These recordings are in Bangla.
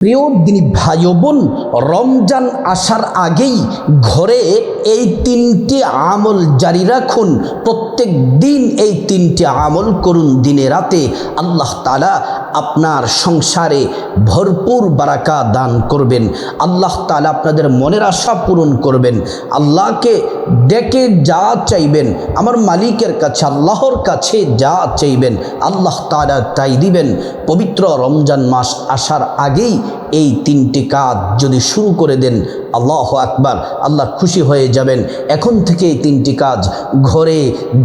প্রিয় দিনী ভাই বোন, রমজান আসার আগেই ঘরে এই তিনটি আমল জারি রাখুন। প্রত্যেক দিন এই তিনটি আমল করুন দিনে রাতে। আল্লাহ তালা আপনার সংসারে ভরপুর বারাকা দান করবেন। আল্লাহ তালা আপনাদের মনের আশা পূরণ করবেন। আল্লাহকে ডেকে যা চাইবেন, আমার মালিকের কাছে, আল্লাহর কাছে যা চাইবেন, আল্লাহ তালা তাই দিবেন। পবিত্র রমজান মাস আসার আগেই এই তিনটি কাজ যদি শুরু করে দেন আল্লাহ আকবার, আল্লাহ খুশি হয়ে যাবেন। এখন থেকে এই তিনটি কাজ ঘরে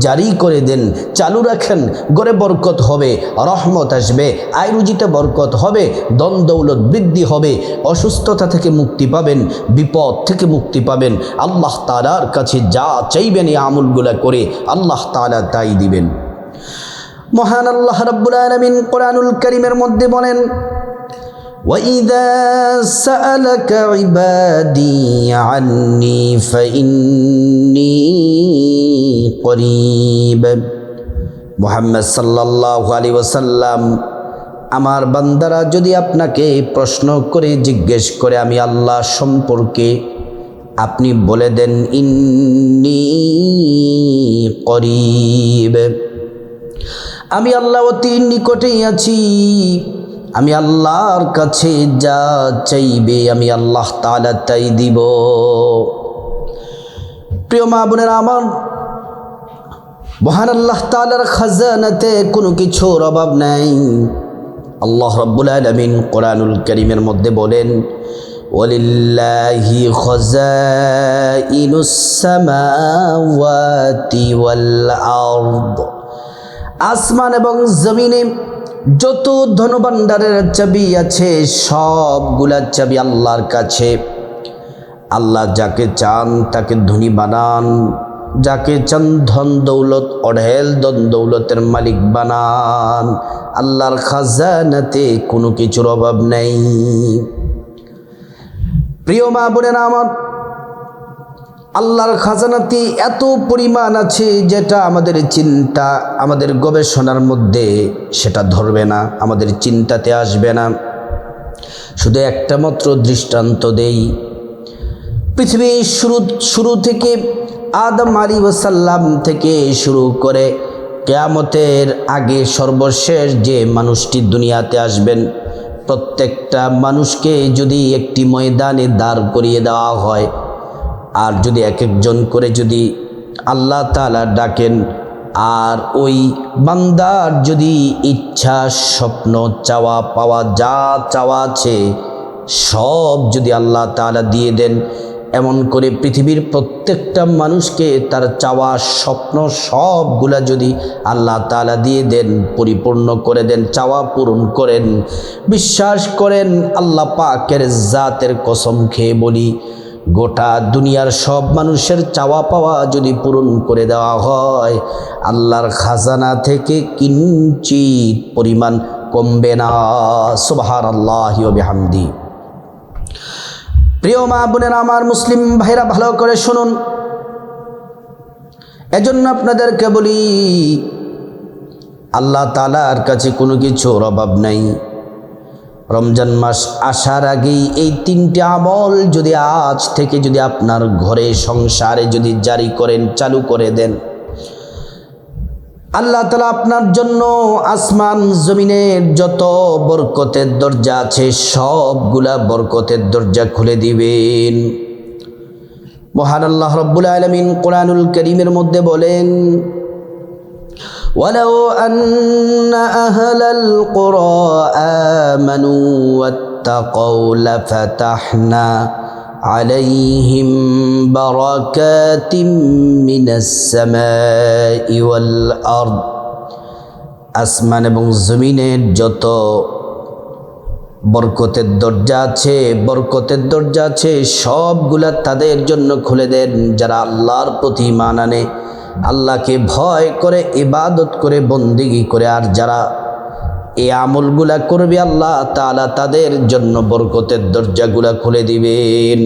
জারি করে দেন, চালু রাখেন, ঘরে বরকত হবে, রহমত আসবে, আয় রুজিতে বরকত হবে দন দৌলত বৃদ্ধি হবে, অসুস্থতা থেকে মুক্তি পাবেন, বিপদ থেকে মুক্তি পাবেন। আল্লাহ তালার কাছে যা চাইবেন এই আমলগুলা করে আল্লাহ তালা তাই দিবেন। মহান আল্লাহ রাব্বুল আলামিন কোরআনুল করিমের মধ্যে বলেন وإذا سألك عبادي عني فإني قريب মোহাম্মদ সাল্লাল্লাহু আলাইহি ওয়াসাল্লাম আমার বান্দারা যদি আপনাকে প্রশ্ন করে জিজ্ঞেস করে আমি আল্লাহ সম্পর্কে আপনি বলে দেন ইন্নি করিব আমি আল্লাহ অতি নিকটেই আছি আমি আল্লাহর কাছে যা চাইবে, আমি আল্লাহ তালা তাই দিব। প্রিয় মা বোনের আমার, মহান আল্লাহ তালার খাজানাতে কোনো কিছুর অভাব নাই। আল্লাহ রব্বুল আলমিন কোরআনুল করিমের মধ্যে বলেন ওলিল্লাহি খজাইনুস সামাওয়াতি ওয়াল আসমান এবং জমিনে যত ধনভাণ্ডারের চাবি আছে, সবগুলা চাবি আল্লাহর কাছে। আল্লাহ যাকে চান, তাকে ধনী বানান। যাকে চান, ধন দৌলত, অঢেল ধন দৌলতের মালিক বানান। আল্লাহর খাজানাতে কোনো কিছুর অভাব নেই। প্রিয় মা বোনেরা আমার আল্লাহর খাজানাতে এত পরিমাণ আছে যেটা আমাদের চিন্তা, আমাদের গবেষণার মধ্যে সেটা ধরবে না, আমাদের চিন্তাতে আসবে না। শুধু একটা মাত্র দৃষ্টান্ত দেই। পৃথিবীর শুরু শুরু থেকে আদম আলী ওসাল্লাম থেকে শুরু করে কেয়ামতের আগে সর্বশেষ যে মানুষটি দুনিয়াতে আসবেন, প্রত্যেকটা মানুষকে যদি একটি ময়দানে দাঁড় করিয়ে দেওয়া হয় আর যদি এক একজন করে যদি আল্লাহ তালা ডাকেন, আর ওই বান্দার যদি ইচ্ছা, স্বপ্ন, চাওয়া, পাওয়া, যা চাওয়া আছে, সব যদি আল্লাহ তালা দিয়ে দেন, এমন করে পৃথিবীর প্রত্যেকটা মানুষকে তার চাওয়া, স্বপ্ন সবগুলা যদি আল্লাহ তালা দিয়ে দেন, পরিপূর্ণ করে দেন, চাওয়া পূরণ করেন, বিশ্বাস করেন, আল্লাহ পাকের জাতের কসম খেয়ে বলি গোটা দুনিয়ার সব মানুষের চাওয়া পাওয়া যদি পূরণ করে দেওয়া হয়, আল্লাহর খাজানা থেকে কিঞ্চিত পরিমাণ কমবে না। সুবাহার আল্লাহ হামদি প্রিয় মা বোনের, আমার মুসলিম ভাইরা, ভালো করে শুনুন। এজন্য আপনাদেরকে বলি, আল্লাহ তালার কাছে কোনো কিছুর অভাব নাই। রমজান মাস আসার আগেই এই তিনটি আমল যদি আজ থেকে যদি আপনার ঘরে সংসারে যদি জারি করেন, চালু করে দেন, আল্লাহ তালা আপনার জন্য আসমান, জমিনের যত বরকতের দরজা আছে, সবগুলা বরকতের দরজা খুলে দিবেন। মহান আল্লাহ রব্বুল আলমিন কোরআনুল করিমের মধ্যে বলেন ولو أن أهل القرى آمنوا واتقوا لفتحنا عليهم بركات من السماء والأرض আসমান এবং জমিনের যত বরকতের দরজা আছে বরকতের দরজা আছে সবগুলা তাদের জন্য খুলে দেন যারা আল্লাহর প্রতি মান আনে আল্লাহকে ভয় করে, ইবাদত করে, বন্দিগি করে, আর যারা এই আমলগুলা করবে, আল্লাহ তালা তাদের জন্য বরকতের দরজাগুলা খুলে দিবেন।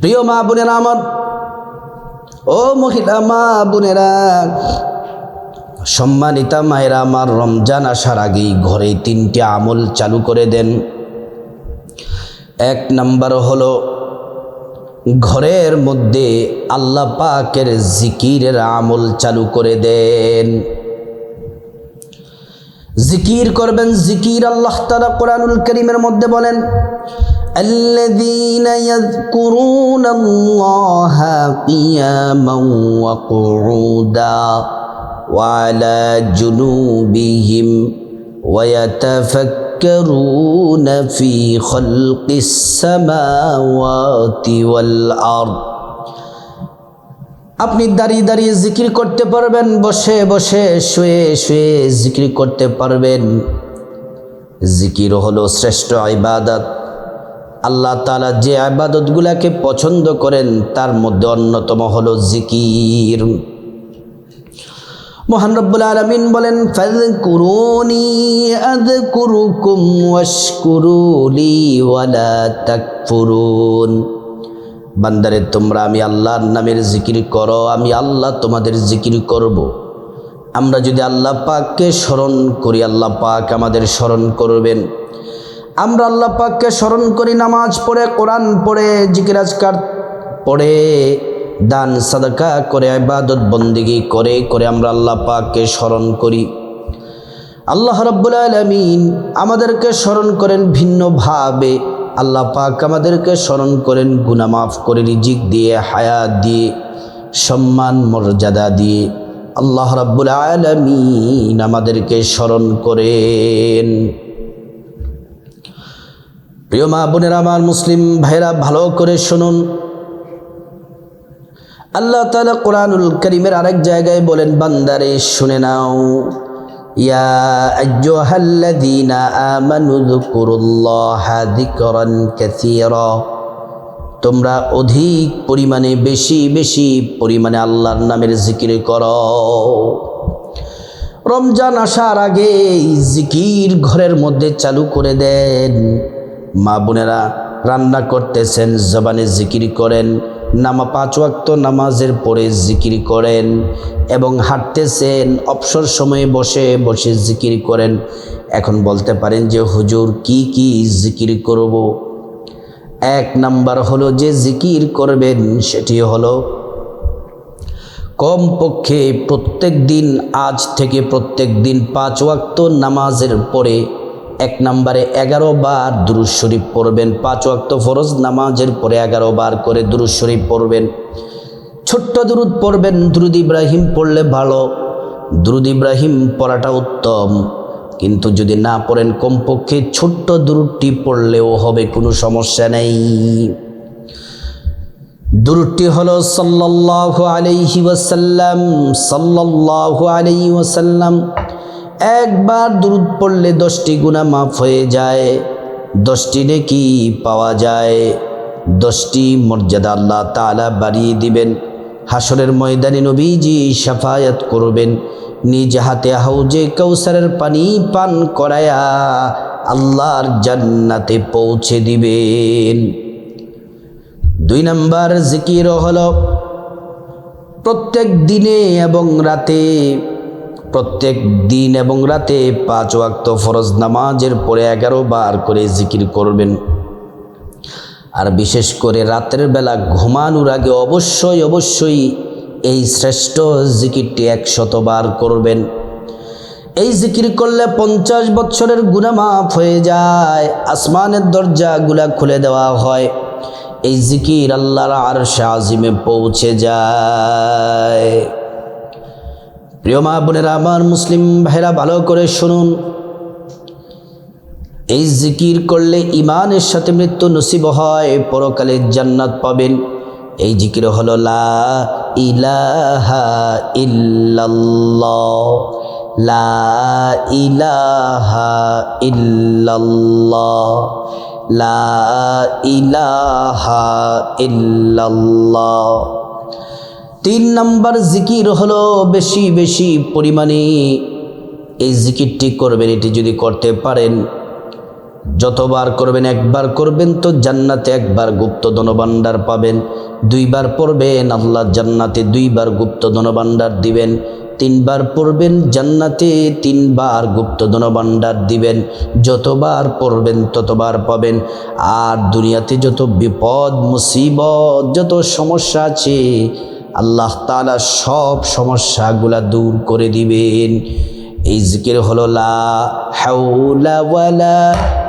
প্রিয় মা বোনেরা আমার, ও মহিলা মা বোনেরা, সম্মানিতা মায়েরা আমার, রমজান আসার আগেই ঘরে তিনটি আমল চালু করে দেন। এক নাম্বার হলো ঘরের মধ্যে আল্লাহ পাকের জিকিরের আমল চালু করে দেন জিকির করবেন জিকির আল্লাহ তালা কোরআনুল করিমের মধ্যে বলেন الذين يذكرون الله قياما وقعودا وعلى جنوبهم ويتفكرون في خلق السماوات والأرض আপনি দাঁড়িয়ে দাঁড়িয়ে জিকির করতে পারবেন বসে বসে শুয়ে শুয়ে জিকির করতে পারবেন জিকির হলো শ্রেষ্ঠ ইবাদত আল্লাহ তালা যে আবাদতগুলাকে পছন্দ করেন তার মধ্যে অন্যতম হলো জিকির মহান রব্বুল আলমিন বলেন, ফাযকুরুনি আযকুরুকুম ওয়াশকুরুলি ওয়ালা তাকফুরুন বান্দারে, তোমরা আমি আল্লাহর নামের জিকির করো, আমি আল্লাহ তোমাদের জিকির করব। আমরা যদি আল্লাহ পাককে স্মরণ করি, আল্লাহ পাক আমাদের স্মরণ করবেন আমরা আল্লাহ পাককে স্মরণ করি, নামাজ পড়ে, কোরআন পড়ে, জিকির আজকার পড়ে দান, সাদাকা করে আবাদত বন্দিগি করে করে আমরা আল্লাহ পাককে স্মরণ করি। আল্লাহ রব্বুল আলমিন আমাদেরকে স্মরণ করেন ভিন্নভাবে। আল্লাহ পাক আমাদেরকে স্মরণ করেন গুনা মাফ করে, রিজিক দিয়ে, হায়াত দিয়ে, সম্মান, মর্যাদা দিয়ে। আল্লাহ রাব্বুল আলমিন আমাদেরকে স্মরণ করেন। প্রিয় মা বোনের, আমার মুসলিম ভাইরা ভালো করে শুনুন। আল্লাহ তালা কোরআনুল করিমের আরেক জায়গায় বলেন, বান্দারে, শুনে নাও। ইয়া আইয়ুহাল্লাযীনা আমানু যকুরুল্লাহা যিকরান কাসীরা। তোমরা অধিক পরিমাণে, বেশি বেশি পরিমাণে আল্লাহর নামের জিকির করো। রমজান আসার আগে জিকির ঘরের মধ্যে চালু করে দেন। মা বোনেরা রান্না করতেছেন, জবানে জিকির করেন। নামা পাঁচ ওয়াক্ত নামাজের পরে জিকির করেন এবং হাঁটতেছেন, অবসর সময়ে বসে বসে জিকির করেন। এখন বলতে পারেন যে, হুজুর, কি কি জিকির করব? এক নাম্বার হলো যে, জিকির করবেন, সেটি হলো কমপক্ষে প্রত্যেক দিন, আজ থেকে প্রত্যেক দিন পাঁচ ওয়াক্ত নামাজের পরে এক নম্বরে এগারো বার দুরুজ শরীফ পড়বেন, পাঁচ ওয়াক্ত ফরজ নামাজের পরে এগারো বার করে দুরুজ শরীফ পড়বেন। ছোট্ট দুরুদ পড়বেন, দুরুদ ইব্রাহিম পড়লে ভালো, দুরুদ ইব্রাহিম পড়াটা উত্তম। কিন্তু যদি না পড়েন, কমপক্ষে ছোট্ট দুরুদটি পড়লেও হবে, কোনো সমস্যা নেই। দুরুদটি হলো সাল্লাল্লাহু আলাইহি ওয়াসাল্লাম, সাল্লাল্লাহু আলাইহি ওয়াসাল্লাম একবার দুরুদ পড়লে দশটি গুণা মাফ হয়ে যায়, দশটি নেকি পাওয়া যায়, দশটি মর্যাদা আল্লাহ তালা বাড়িয়ে দিবেন। হাসরের ময়দানে নবীজি সাফায়াত করবেন, নিজ হাতে হাউজে কৌসারের পানি পান করায়া আল্লাহর জান্নাতে পৌঁছে দিবেন। দুই নাম্বার জিকির হলো, প্রত্যেক দিনে এবং রাতে প্রত্যেক দিন এবং রাতে পাঁচ ওয়াক্ত ফরজ নামাজের পরে এগারো বার করে জিকির করবেন। আর বিশেষ করে রাতের বেলা ঘুমানোর আগে অবশ্যই অবশ্যই এই শ্রেষ্ঠ জিকিরটি একশতবার করবেন। এই জিকির করলে পঞ্চাশ বছরের গুণামাফ হয়ে যায়, আসমানের দরজাগুলা খুলে দেওয়া হয়। এই জিকির আল্লাহর আর আজিমে পৌঁছে যায়। প্রিয় মা বোনেরা, আমার মুসলিম ভাইরা ভালো করে শুনুন। এই জিকির করলে ইমানের সাথে মৃত্যু নসিব হয়, পরকালে জান্নাত পাবেন। এই জিকির হলো, লা ইলাহা ইল্লাল্লাহ, লা ইলাহা ইল্লাল্লাহ, লা ইলাহা ইল্লাল্লাহ। তিন নাম্বার জিকির হলো বেশি বেশি পরিমাণে। এই জিকিরটি করবেন, এটি যদি করতে পারেন, যতবার করবেন, একবার করবেন তো জান্নাতে একবার গুপ্ত ধনভাণ্ডার পাবেন। দুইবার পড়বেন, আল্লাহ জান্নাতে দুইবার গুপ্ত ধনভাণ্ডার দিবেন। তিনবার পড়বেন, জান্নাতে তিনবার গুপ্তধন ভাণ্ডার দিবেন। যতবার পড়বেন, ততবার পাবেন। আর দুনিয়াতে যত বিপদ, মুসিবত, যত সমস্যা আছে আল্লাহ তাআলা সব সমস্যাগুলা দূর করে দিবেন। এই জিকির হলো লা হাওলা ওয়ালা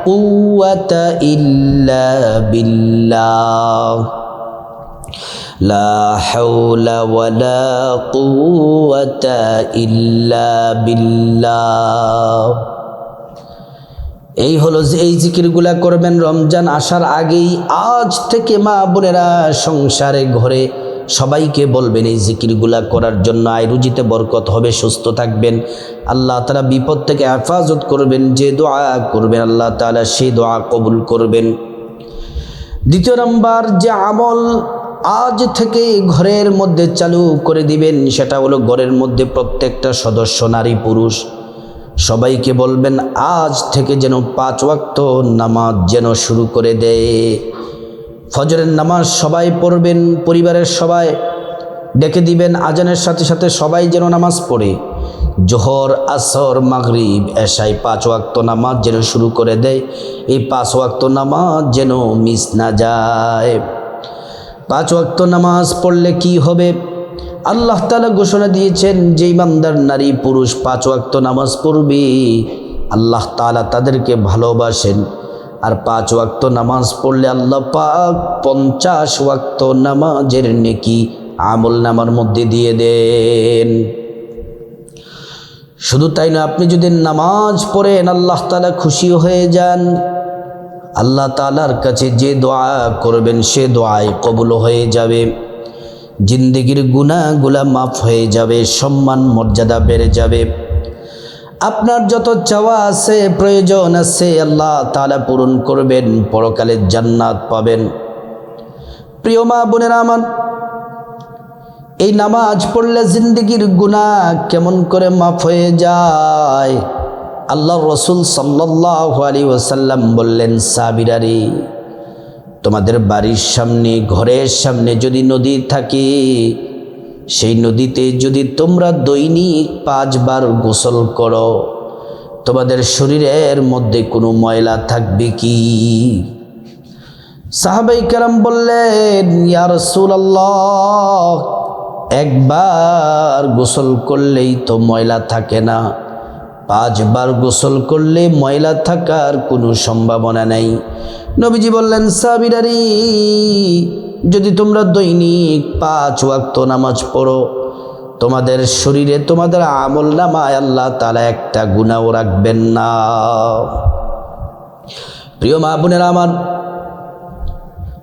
কুওয়াতা ইল্লা বিল্লাহ। লা হাওলা ওয়ালা ইল্লা বিল্লাহ। এই হলো যে এই জিকিরগুলা করবেন রমজান আসার আগেই আজ থেকে মা বোনেরা সংসারে ঘরে সবাইকে বলবেন, এই জিকিরগুলা করার জন্য আয় রুজিতে বরকত হবে, সুস্থ থাকবেন। আল্লাহ তালা বিপদ থেকে হেফাজত করবেন, যে দোয়া করবেন আল্লাহ তালা সেই দোয়া কবুল করবেন। দ্বিতীয় নাম্বার, যে আমল আজ থেকে ঘরের মধ্যে চালু করে দিবেন, সেটা হলো ঘরের মধ্যে প্রত্যেকটা সদস্য নারী পুরুষ। সবাইকে বলবেন, আজ থেকে যেন পাঁচ ওয়াক্ত নামাজ যেন শুরু করে দেয়। ফজরের নামাজ সবাই পড়বেন, পরিবারের সবাই ডেকে দিবেন, আজানের সাথে সাথে সবাই যেন নামাজ পড়ে। জোহর, আসর, মাগরিব এশাই পাঁচ ওয়াক্ত নামাজ যেন শুরু করে দেয়। এই পাঁচ ওয়াক্ত নামাজ যেন মিস না যায়। পাঁচ ওয়াক্ত নামাজ পড়লে কি হবে? আল্লাহ তালা ঘোষণা দিয়েছেন যে ইমানদার নারী পুরুষ পাঁচ ওয়াক্ত নামাজ পড়বে, আল্লাহ তালা তাদেরকে ভালোবাসেন। আর পাঁচ ওয়াক্ত নামাজ পড়লে আল্লাহ পাক পঞ্চাশ ওয়াক্ত নামাজের নেকি আমল নামার মধ্যে দিয়ে দেন। শুধু তাই না, আপনি যদি নামাজ পড়েন, আল্লাহ তালা খুশি হয়ে যান। আল্লাহ তালার কাছে যে দোয়া করবেন, সে দোয়ায় কবুল হয়ে যাবে। জিন্দিগির গুণাগুলা মাফ হয়ে যাবে, সম্মান মর্যাদা বেড়ে যাবে। আপনার যত চাওয়া আছে, প্রয়োজন আছে, আল্লাহ তালা পূরণ করবেন, পরকালে জান্নাত পাবেন। প্রিয় মা বোনের আমার, এই নামাজ পড়লে জিন্দগির গুণা কেমন করে মাফ হয়ে যায়? আল্লাহ রসুল সাল্লাহ আলী ওসাল্লাম বললেন, সাবিরারি, তোমাদের বাড়ির সামনে, ঘরের সামনে যদি নদী থাকে সেই নদীতে যদি তোমরা দৈনিক পাঁচবার গোসল করো, তোমাদের শরীরের মধ্যে কোনো ময়লা থাকবে কি? সাহাবাই কারাম বললেন ইয়ার আল্লাহ একবার গোসল করলেই তো ময়লা থাকে না। পাঁচবার গোসল করলে ময়লা থাকার কোনো সম্ভাবনা নেই। নবীজি বললেন সাবিরারি যদি তোমরা দৈনিক পাঁচ ওয়াক্ত নামাজ পড়ো, তোমাদের শরীরে, তোমাদের আমল নামায় আল্লাহ তালা একটা গুণাও রাখবেন না। প্রিয় মা বোনেরা আমার,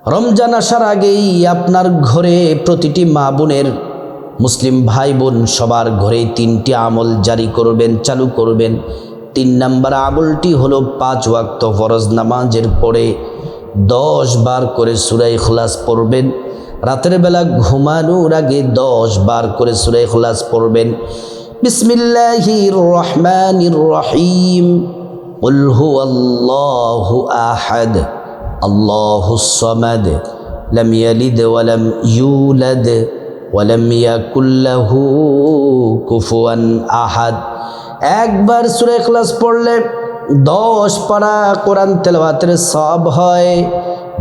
রমজান আসার আগেই আপনার ঘরে প্রতিটি মা বোনের, মুসলিম ভাই বোন সবার ঘরে তিনটি আমল জারি করবেন, চালু করবেন। তিন নাম্বার আমলটি হলো পাঁচ ওয়াক্ত ফরজ নামাজের পরে দশ বার করে সুরাই খোলাস পড়বেন রাতের বেলা ঘুমানোর আগে দশ বার করে সুরাই খোলাস পড়বেন বিসমিল্লাহির রহমানির রহিম قل هو الله أحد الله الصمد لم يلد ولم يولد ولم يكن له كفوا أحد একবার সুরে ক্লাস পড়লে দশ পারা কোরআন তেলাওয়াতের সব হয়,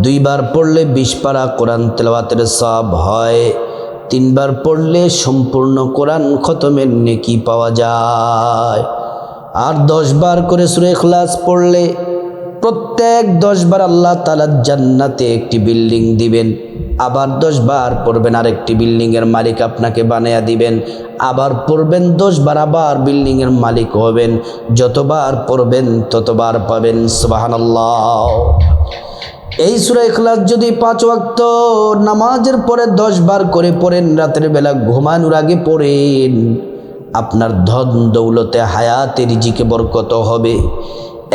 দুইবার পড়লে বিশ পারা কোরআন তেলাওয়াতের সব হয়, তিনবার পড়লে সম্পূর্ণ কোরআন খতমের নেকি পাওয়া যায়। আর দশ বার করে সুরে ক্লাস পড়লে প্রত্যেক দশ বার আল্লাহ তালা জান্নাতে একটি বিল্ডিং দিবেন। আবার দশ বার পড়বেন আরেকটি বিল্ডিংয়ের মালিক আপনাকে বানিয়ে দিবেন। আবার পড়বেন দশ বার আবার বিল্ডিংয়ের মালিক হবেন। যতবার পড়বেন, ততবার পাবেন। সুবাহানাল্লাহ। এই সুরা ইখলাস যদি পাঁচ ওয়াক্ত নামাজের পরে দশ বার করে পড়েন, রাতের বেলা ঘুমানোর আগে পড়েন। আপনার ধন দৌলতে হায়াতে রিজিকে বরকত হবে।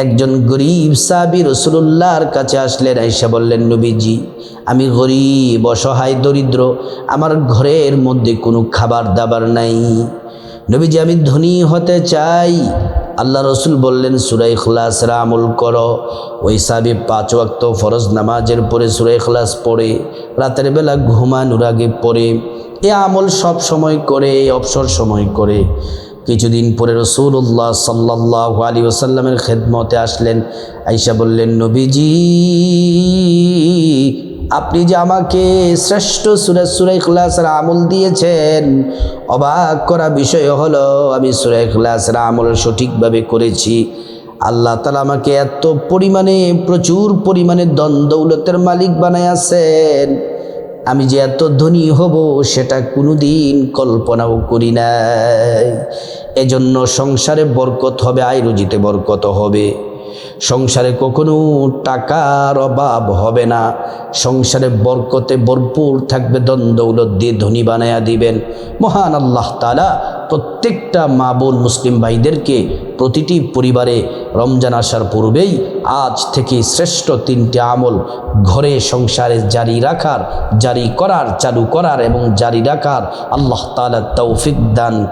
একজন গরিব সাবি রসুল্লাহর কাছে আসলেন আইসা বললেন, নবীজি, আমি গরিব, অসহায়, দরিদ্র, আমার ঘরের মধ্যে কোনো খাবার দাবার নাই। নবীজি, আমি ধনী হতে চাই। আল্লাহ রসুল বললেন সুরাই খলাসরা আমল করো। ওই সাবি পাঁচ ওয়াক্ত ফরজ নামাজের পরে সুরাই খলাস পড়ে, রাতের বেলা ঘুমানোর আগে পড়ে। এ আমল সব সময় করে অবসর সময় করে। কিছুদিন পরে রসুল্লাহ সাল্লাহ আলী ওসাল্লামের খেদমতে আসলেন আইসা বললেন, নবীজি, আপনি যে আমাকে শ্রেষ্ঠ সুরে সুরে ক্লাসের আমল দিয়েছেন, অবাক করা বিষয় হলো, আমি সুরে ক্লাসের আমল সঠিকভাবে করেছি। আল্লাহ তালা আমাকে এত পরিমাণে, প্রচুর পরিমাণে দ্বন্দ্বৌলতের মালিক বানায় আছেন আমি যে এত ধনী হব, সেটা কোনোদিন কল্পনাও করি নাই। এজন্য সংসারে বরকত হবে, আয় রুজিতে বরকত হবে। সংসারে কখনো টাকার অভাব হবে না। সংসারে বরকতে ভরপুর থাকবে দ্বন্দ্বৌলত দিয়ে ধনী বানায়া দিবেন। মহান আল্লাহ তালা প্রত্যেকটা মা বোন মুসলিম ভাইদেরকে প্রতিটি পরিবারে রমজান আসার পূর্বেই আজ থেকে শ্রেষ্ঠ তিনটি আমল ঘরে সংসারে জারি রাখার, জারি করার, চালু করার এবং জারি রাখার আল্লাহ তালা তৌফিক দান